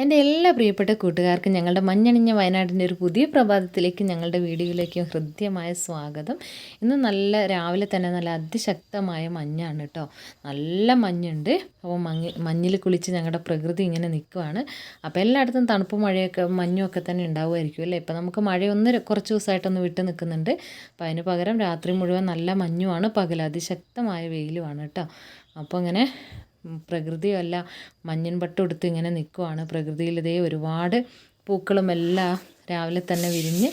എന്റെ എല്ലാ പ്രിയപ്പെട്ട കൂട്ടുകാർക്കും ഞങ്ങളുടെ മഞ്ഞണിഞ്ഞ വയനാടിന്റെ ഒരു പുതിയ പ്രഭാതത്തിലേക്ക് ഞങ്ങളുടെ വീഡിയോയിലേക്ക് ഹൃദ്യമായ സ്വാഗതം. ഇന്ന് നല്ല രാവിലെ തന്നെ നല്ല അതിശക്തമായ മഞ്ഞാണ് കേട്ടോ. നല്ല മഞ്ഞുണ്ട്. അപ്പോൾ മഞ്ഞ് മഞ്ഞിൽ കുളിച്ച് ഞങ്ങളുടെ പ്രകൃതി ഇങ്ങനെ നിൽക്കുവാണ്. അപ്പോൾ എല്ലായിടത്തും തണുപ്പ് മഴയൊക്കെ മഞ്ഞും ഒക്കെ തന്നെ ഉണ്ടാവുമായിരിക്കും അല്ലേ? ഇപ്പോൾ നമുക്ക് മഴയൊന്ന് കുറച്ച് ദിവസമായിട്ടൊന്ന് വിട്ട് നിൽക്കുന്നുണ്ട്. അപ്പോൾ അതിന് പകരം രാത്രി മുഴുവൻ നല്ല മഞ്ഞുമാണ്. പകൽ അതിശക്തമായ വെയിലുമാണ് കേട്ടോ. അപ്പോൾ ഇങ്ങനെ ഉം, പ്രകൃതിയല്ല മഞ്ഞിൻ പട്ടുടുത്ത് ഇങ്ങനെ നിൽക്കുവാണ് പ്രകൃതിയിൽ ഇതേ ഒരുപാട് പൂക്കളും എല്ലാം രാവിലെ തന്നെ വിരിഞ്ഞ്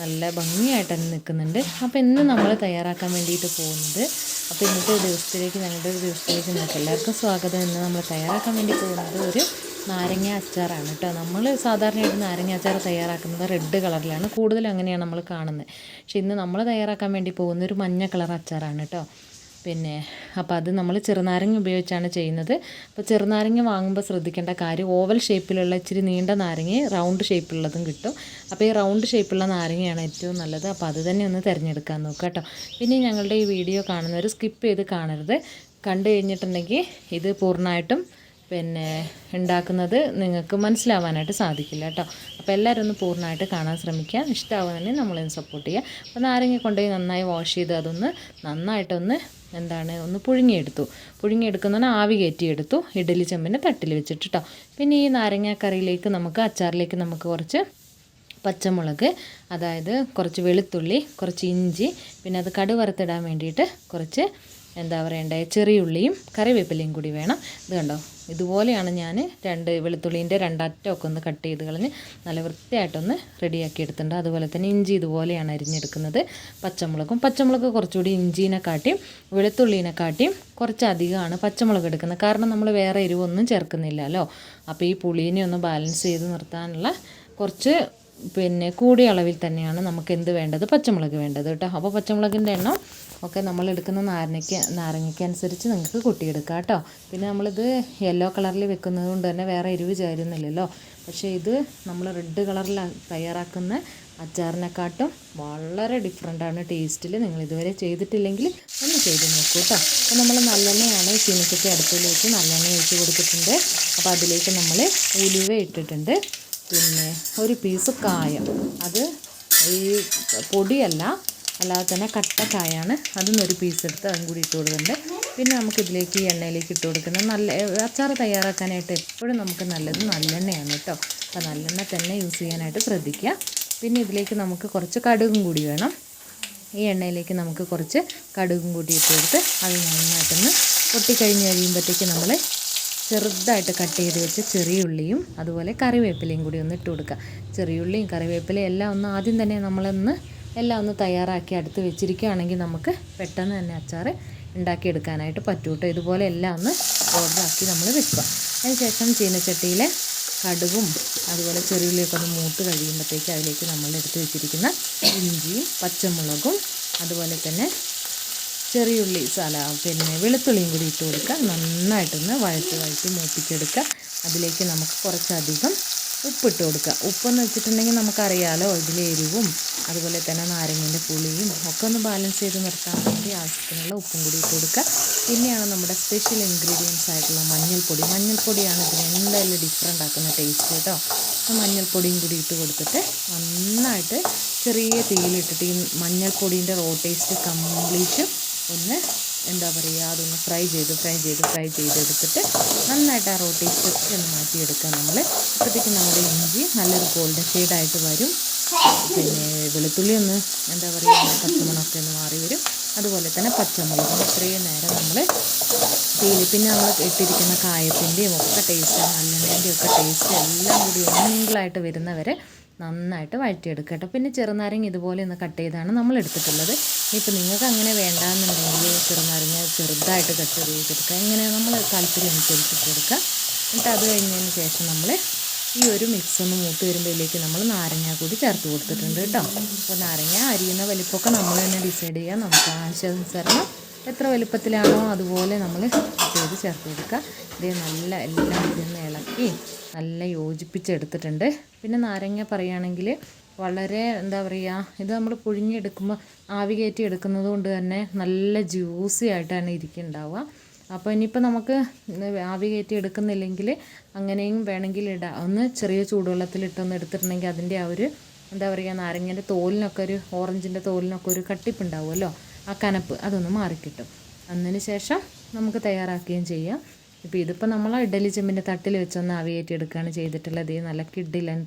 നല്ല ഭംഗിയായിട്ട് തന്നെ നിൽക്കുന്നുണ്ട്. അപ്പോൾ ഇന്ന് നമ്മൾ തയ്യാറാക്കാൻ വേണ്ടിയിട്ട് പോകുന്നത് അപ്പോൾ ഇന്നത്തെ ദിവസത്തിലേക്ക് ഞങ്ങളുടെ ഒരു ദിവസത്തിലേക്ക് നിങ്ങൾക്ക് എല്ലാവർക്കും സ്വാഗതം. ഇന്ന് നമ്മൾ തയ്യാറാക്കാൻ വേണ്ടി പോകുന്നത് ഒരു നാരങ്ങ അച്ചാറാണ് കേട്ടോ. നമ്മൾ സാധാരണയായിട്ട് നാരങ്ങ അച്ചാർ തയ്യാറാക്കുന്നത് റെഡ് കളറിലാണ്. കൂടുതലും അങ്ങനെയാണ് നമ്മൾ കാണുന്നത്. പക്ഷേ ഇന്ന് നമ്മൾ തയ്യാറാക്കാൻ വേണ്ടി പോകുന്ന ഒരു മഞ്ഞ കളർ അച്ചാറാണ് കേട്ടോ. പിന്നെ അപ്പോൾ അത് നമ്മൾ ചെറുനാരങ്ങ ഉപയോഗിച്ചാണ് ചെയ്യുന്നത്. അപ്പോൾ ചെറുനാരങ്ങ വാങ്ങുമ്പോൾ ശ്രദ്ധിക്കേണ്ട കാര്യം ഓവൽ ഷേപ്പിലുള്ള ഇച്ചിരി നീണ്ട നാരങ്ങ റൗണ്ട് ഷേപ്പിലുള്ളതും കിട്ടും. അപ്പോൾ ഈ റൗണ്ട് ഷേപ്പുള്ള നാരങ്ങയാണ് ഏറ്റവും നല്ലത്. അപ്പോൾ അത് തന്നെ ഒന്ന് തിരഞ്ഞെടുക്കാൻ നോക്കുക കേട്ടോ. പിന്നെ ഞങ്ങളുടെ ഈ വീഡിയോ കാണുന്നവർ സ്കിപ്പ് ചെയ്ത് കാണരുത്. കണ്ടു കഴിഞ്ഞിട്ടുണ്ടെങ്കിൽ ഇത് പൂർണമായിട്ടും പിന്നെ ഉണ്ടാക്കുന്നത് നിങ്ങൾക്ക് മനസ്സിലാവാനായിട്ട് സാധിക്കില്ല കേട്ടോ. അപ്പോൾ എല്ലാവരും ഒന്ന് പൂർണമായിട്ട് കാണാൻ ശ്രമിക്കുക. ഇഷ്ടമാവുന്നതിന് നമ്മളൊന്ന് സപ്പോർട്ട് ചെയ്യുക. അപ്പോൾ നാരങ്ങ കൊണ്ടുപോയി നന്നായി വാഷ് ചെയ്ത് അതൊന്ന് നന്നായിട്ടൊന്ന് എന്താണ് ഒന്ന് പുഴുങ്ങിയെടുത്തു. പുഴുങ്ങിയെടുക്കുന്ന ആവി കയറ്റിയെടുത്തു. ഇഡലി ചെമ്പിന്റെ തട്ടിൽ വെച്ചിട്ട് കേട്ടോ പിന്നെ ഈ നാരങ്ങ കറിയിലേക്ക് നമുക്ക് അച്ചാറിലേക്ക് നമുക്ക് കുറച്ച് പച്ചമുളക് അതായത് കുറച്ച് വെളുത്തുള്ളി കുറച്ച് ഇഞ്ചി പിന്നെ അത് കടുവറുത്തിടാൻ വേണ്ടിയിട്ട് കുറച്ച് എന്താ പറയണ്ടേ ചെറിയുള്ളിയും കറിവേപ്പിലയും കൂടി വേണം. ഇത് കണ്ടോ? ഇതുപോലെയാണ് ഞാൻ രണ്ട് വെളുത്തുള്ളീന്റെ രണ്ടറ്റമൊക്കെ ഒന്ന് കട്ട് ചെയ്ത് കളഞ്ഞ് നല്ല വൃത്തിയായിട്ടൊന്ന് റെഡിയാക്കി എടുത്തിട്ടുണ്ട്. അതുപോലെ തന്നെ ഇഞ്ചി ഇതുപോലെയാണ് അരിഞ്ഞെടുക്കുന്നത്. പച്ചമുളകും പച്ചമുളക് കുറച്ചുകൂടി ഇഞ്ചീനെ കാട്ടിയും വെളുത്തുള്ളീനെ കാട്ടിയും കുറച്ചധികമാണ് പച്ചമുളക് എടുക്കുന്നത്. കാരണം നമ്മൾ വേറെ എരിവൊന്നും ചേർക്കുന്നില്ലല്ലോ. അപ്പോൾ ഈ പുളീനെ ഒന്ന് ബാലൻസ് ചെയ്ത് നിർത്താനുള്ള കുറച്ച് പിന്നെ കൂടിയ അളവിൽ തന്നെയാണ് നമുക്ക് എന്ത് വേണ്ടത്? പച്ചമുളക് വേണ്ടത് കേട്ടോ. അപ്പോൾ പച്ചമുളകിന്റെ എണ്ണം ഒക്കെ നമ്മൾ എടുക്കുന്ന നാരങ്ങയ്ക്ക് നാരങ്ങയ്ക്ക് അനുസരിച്ച് നിങ്ങൾക്ക് കൂട്ടിയെടുക്കാം കേട്ടോ. പിന്നെ നമ്മളിത് യെല്ലോ കളറിൽ വെക്കുന്നത് കൊണ്ട് തന്നെ വേറെ എരിവ് ചേരുന്നില്ലല്ലോ. പക്ഷേ ഇത് നമ്മൾ റെഡ് കളറിൽ തയ്യാറാക്കുന്ന അച്ചാറിനെക്കാട്ടും വളരെ ഡിഫറെന്റാണ് ടേസ്റ്റിൽ നിങ്ങൾ ഇതുവരെ ചെയ്തിട്ടില്ലെങ്കിൽ ഒന്ന് ചെയ്ത് നോക്കൂ കേട്ടോ. അപ്പോൾ നമ്മൾ നല്ലെണ്ണയാണ് ചീനിക്കൊക്കെ അടുപ്പിൽ വെച്ച് നല്ലെണ്ണ ഒഴിച്ച് കൊടുത്തിട്ടുണ്ട്. അപ്പോൾ അതിലേക്ക് നമ്മൾ ഉലുവ ഇട്ടിട്ടുണ്ട്. പിന്നെ ഒരു പീസ് കായം. അത് ഈ പൊടിയല്ല അല്ലാതെ തന്നെ കട്ടക്കായാണ് അതും ഒരു പീസ് എടുത്ത് അതും കൂടി ഇട്ട് കൊടുക്കുന്നുണ്ട്. പിന്നെ നമുക്ക് ഇതിലേക്ക് ഈ എണ്ണയിലേക്ക് ഇട്ട് കൊടുക്കുന്നത് നല്ല അച്ചാർ തയ്യാറാക്കാനായിട്ട് എപ്പോഴും നമുക്ക് നല്ലത് നല്ലെണ്ണയാണ് കേട്ടോ. അപ്പോൾ നല്ലെണ്ണ തന്നെ യൂസ് ചെയ്യാനായിട്ട് ശ്രദ്ധിക്കുക. പിന്നെ ഇതിലേക്ക് നമുക്ക് കുറച്ച് കടുകും കൂടി വേണം. ഈ എണ്ണയിലേക്ക് നമുക്ക് കുറച്ച് കടുകും കൂടി കൊടുത്ത് അത് നന്നായിട്ടൊന്ന് പൊട്ടിക്കഴിഞ്ഞ് കഴിയുമ്പോഴത്തേക്ക് നമ്മൾ ചെറുതായിട്ട് കട്ട് ചെയ്ത് വെച്ച ചെറിയ ഉള്ളിയും അതുപോലെ കറിവേപ്പിലയും കൂടി ഒന്ന് ഇട്ട് കൊടുക്കുക. ചെറിയ ഉള്ളിയും കറിവേപ്പിലയും എല്ലാം ഒന്ന് ആദ്യം തന്നെ നമ്മളൊന്ന് എല്ലാം ഒന്ന് തയ്യാറാക്കി അടുത്ത് വെച്ചിരിക്കുകയാണെങ്കിൽ നമുക്ക് പെട്ടെന്ന് തന്നെ അച്ചാർ ഉണ്ടാക്കിയെടുക്കാനായിട്ട് പറ്റും കേട്ടോ ഇതുപോലെ എല്ലാം ഒന്ന് ഓർഡറാക്കി നമ്മൾ വെക്കുക. അതിനുശേഷം ചീനച്ചട്ടിയിൽ കടുകും അതുപോലെ ചെറിയുള്ളിയൊക്കെ ഒന്ന് മൂത്ത് കഴിയുമ്പോഴത്തേക്ക് അതിലേക്ക് നമ്മൾ എടുത്ത് വെച്ചിരിക്കുന്ന ഇഞ്ചിയും പച്ചമുളകും അതുപോലെ തന്നെ ചെറിയുള്ളി സല പിന്നെ വെളുത്തുള്ളിയും കൂടി ഇട്ട് കൊടുക്കുക. നന്നായിട്ടൊന്ന് വഴറ്റി വഴറ്റി മൂപ്പിച്ചെടുക്കുക. അതിലേക്ക് നമുക്ക് കുറച്ചധികം ഉപ്പിട്ട് കൊടുക്കുക. ഉപ്പെന്ന് വെച്ചിട്ടുണ്ടെങ്കിൽ നമുക്കറിയാലോ ഇതിലെ എരിവും അതുപോലെ തന്നെ നാരങ്ങേന്റെ പുളിയും ഒക്കെ ഒന്ന് ബാലൻസ് ചെയ്ത് നിർത്താൻ വേണ്ടി ആവശ്യത്തിനുള്ള ഉപ്പും കൂടി ഇട്ട് കൊടുക്കുക. പിന്നെയാണ് നമ്മുടെ സ്പെഷ്യൽ ഇൻഗ്രീഡിയൻസ് ആയിട്ടുള്ള മഞ്ഞൾപ്പൊടി. മഞ്ഞൾപ്പൊടിയാണ് ഇതിന് എന്തായാലും ഡിഫറെന്റ് ആക്കുന്ന ടേസ്റ്റ് കേട്ടോ. മഞ്ഞൾപ്പൊടിയും കൂടി ഇട്ട് കൊടുത്തിട്ട് നന്നായിട്ട് ചെറിയ തീയിലിട്ടിട്ട് ഈ മഞ്ഞൾപ്പൊടീന്റെ റോ ടേസ്റ്റ് കംപ്ലീറ്റ് ഒന്ന് എന്താ പറയുക അതൊന്ന് ഫ്രൈ ചെയ്ത് ഫ്രൈ ചെയ്ത് ഫ്രൈ ചെയ്തെടുത്തിട്ട് നന്നായിട്ട് ആ റോട്ടി ഒക്കെ ഒന്ന് മാറ്റിയെടുക്കുക നമ്മൾ അപ്പോഴത്തേക്കും നമ്മുടെ ഇഞ്ചി നല്ലൊരു ഗോൾഡൻ ഷെയ്ഡായിട്ട് വരും. പിന്നെ വെളുത്തുള്ളി ഒന്ന് എന്താ പറയുക പച്ചമണമൊക്കെ ഒന്ന് മാറി വരും. അതുപോലെ തന്നെ പച്ചമുളകും ഇത്രയും നേരം നമ്മൾ തീയിൽ പിന്നെ നമ്മൾ ഇട്ടിരിക്കുന്ന കായത്തിന്റെയും ഒക്കെ ടേസ്റ്റ് നല്ലെണ്ണേന്റെയും ഒക്കെ ടേസ്റ്റ് എല്ലാം കൂടി ഒന്നിങ്കിളായിട്ട് വരുന്നവരെ നന്നായിട്ട് വഴറ്റിയെടുക്കുക കേട്ടോ. പിന്നെ ചെറുനാരങ്ങ ഇതുപോലെ ഒന്ന് കട്ട് ചെയ്താണ് നമ്മൾ എടുത്തിട്ടുള്ളത്. ഇപ്പോൾ നിങ്ങൾക്ക് അങ്ങനെ വേണ്ടാന്നുണ്ടെങ്കിൽ ചെറുനാരങ്ങ ചെറുതായിട്ട് കട്ട് ചെയ്തെടുക്കുക ഇങ്ങനെ നമ്മൾ താല്പര്യം അനുസരിച്ചിട്ട് എടുക്കുക. എന്നിട്ട് അത് കഴിഞ്ഞതിന് ശേഷം നമ്മൾ ഈ ഒരു മിക്സ് ഒന്ന് മൂത്ത് വരുമ്പോഴേക്ക് നമ്മൾ നാരങ്ങ കൂടി ചേർത്ത് കൊടുത്തിട്ടുണ്ട് കേട്ടോ. അപ്പോൾ നാരങ്ങ അരിയുന്ന വലിപ്പമൊക്കെ നമ്മൾ തന്നെ ഡിസൈഡ് ചെയ്യുക നമുക്ക് ആവശ്യാനുസരണം എത്ര വലുപ്പത്തിലാണോ അതുപോലെ നമ്മൾ ചെയ്ത് ചേർത്ത് കൊടുക്കുക ഇത് നല്ല എല്ലാം ഇതൊന്ന് ഇളക്കി നല്ല യോജിപ്പിച്ചെടുത്തിട്ടുണ്ട്. പിന്നെ നാരങ്ങ പറയുകയാണെങ്കിൽ വളരെ എന്താ പറയുക ഇത് നമ്മൾ പുഴുങ്ങിയെടുക്കുമ്പോൾ ആവി കയറ്റി എടുക്കുന്നത് കൊണ്ട് തന്നെ നല്ല ജ്യൂസി ആയിട്ടാണ് ഇരിക്കുന്നുണ്ടാവുക. അപ്പോൾ ഇനിയിപ്പോൾ നമുക്ക് ആവി കയറ്റി എടുക്കുന്നില്ലെങ്കിൽ അങ്ങനെയും വേണമെങ്കിൽ ഇടാം. ഒന്ന് ചെറിയ ചൂടുവെള്ളത്തിലിട്ടൊന്ന് എടുത്തിട്ടുണ്ടെങ്കിൽ അതിന്റെ ആ ഒരു എന്താ പറയുക നാരങ്ങേന്റെ തോലിനൊക്കെ ഒരു ഓറഞ്ചിന്റെ തോലിനൊക്കെ ഒരു കട്ടിപ്പുണ്ടാവുമല്ലോ. ആ കനപ്പ് അതൊന്ന് മാറിക്കിട്ടും. അതിന് ശേഷം നമുക്ക് തയ്യാറാക്കുകയും ചെയ്യാം. ഇപ്പോൾ ഇതിപ്പോൾ നമ്മൾ ഇഡലി ചെമ്പിന്റെ തട്ടിൽ വെച്ചൊന്ന് ആവിയേറ്റി എടുക്കുകയാണ് ചെയ്തിട്ടുള്ളത്. ഈ നല്ല കിഡിലൻ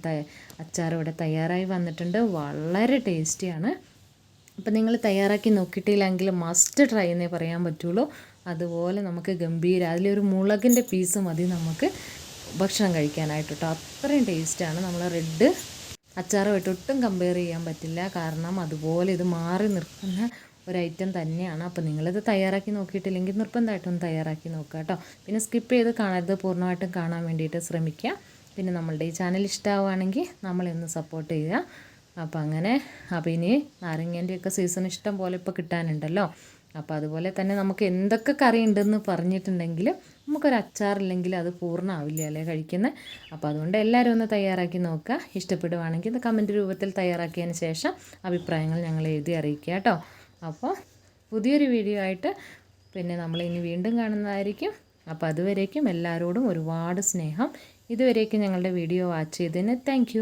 അച്ചാർ ഇവിടെ തയ്യാറായി വന്നിട്ടുണ്ട്. വളരെ ടേസ്റ്റിയാണ്. അപ്പോൾ നിങ്ങൾ തയ്യാറാക്കി നോക്കിയിട്ടില്ലെങ്കിൽ മസ്റ്റ് ട്രൈ എന്നേ പറയാൻ പറ്റുള്ളൂ. അതുപോലെ നമുക്ക് ഗംഭീര അതിലൊരു മുളകിന്റെ പീസ് മതി നമുക്ക് ഭക്ഷണം കഴിക്കാനായിട്ട് കേട്ടോ അത്രയും ടേസ്റ്റാണ്. നമ്മൾ റെഡ് അച്ചാറുമായിട്ട് ഒട്ടും കമ്പയർ ചെയ്യാൻ പറ്റില്ല. കാരണം അതുപോലെ ഇത് മാറി നിൽക്കുന്ന ഒരു ഐറ്റം തന്നെയാണ്. അപ്പോൾ നിങ്ങളിത് തയ്യാറാക്കി നോക്കിയിട്ടില്ലെങ്കിൽ നിർബന്ധമായിട്ടും തയ്യാറാക്കി നോക്കുക കേട്ടോ. പിന്നെ സ്കിപ്പ് ചെയ്ത് കാണരുത്. പൂർണമായിട്ടും കാണാൻ വേണ്ടിയിട്ട് ശ്രമിക്കുക. പിന്നെ നമ്മളുടെ ഈ ചാനൽ ഇഷ്ടമാവുകയാണെങ്കിൽ നമ്മളെ ഒന്ന് സപ്പോർട്ട് ചെയ്യുക. അപ്പോൾ അങ്ങനെ അപ്പോൾ ഇനി നാരങ്ങേന്റെയൊക്കെ സീസൺ ഇഷ്ടം പോലെ ഇപ്പോൾ കിട്ടാനുണ്ടല്ലോ. അപ്പോൾ അതുപോലെ തന്നെ നമുക്ക് എന്തൊക്കെ കറി ഉണ്ടെന്ന് പറഞ്ഞിട്ടുണ്ടെങ്കിൽ നമുക്കൊരു അച്ചാറില്ലെങ്കിൽ അത് പൂർണമാവില്ല അല്ലേ കഴിക്കുന്നത് അപ്പോൾ അതുകൊണ്ട് എല്ലാവരും ഒന്ന് തയ്യാറാക്കി നോക്കുക. ഇഷ്ടപ്പെടുവാണെങ്കിൽ ഇത് കമന്റ് രൂപത്തിൽ തയ്യാറാക്കിയതിന് ശേഷം അഭിപ്രായങ്ങൾ ഞങ്ങൾ എഴുതി അറിയിക്കുക കേട്ടോ. അപ്പോൾ പുതിയൊരു വീഡിയോ ആയിട്ട് പിന്നെ നമ്മൾ ഇനി വീണ്ടും കാണുന്നതായിരിക്കും. അപ്പോൾ അതുവരേക്കും എല്ലാവരോടും ഒരുപാട് സ്നേഹം. ഇതുവരേക്കും ഞങ്ങളുടെ വീഡിയോ വാച്ച് ചെയ്തതിന് താങ്ക്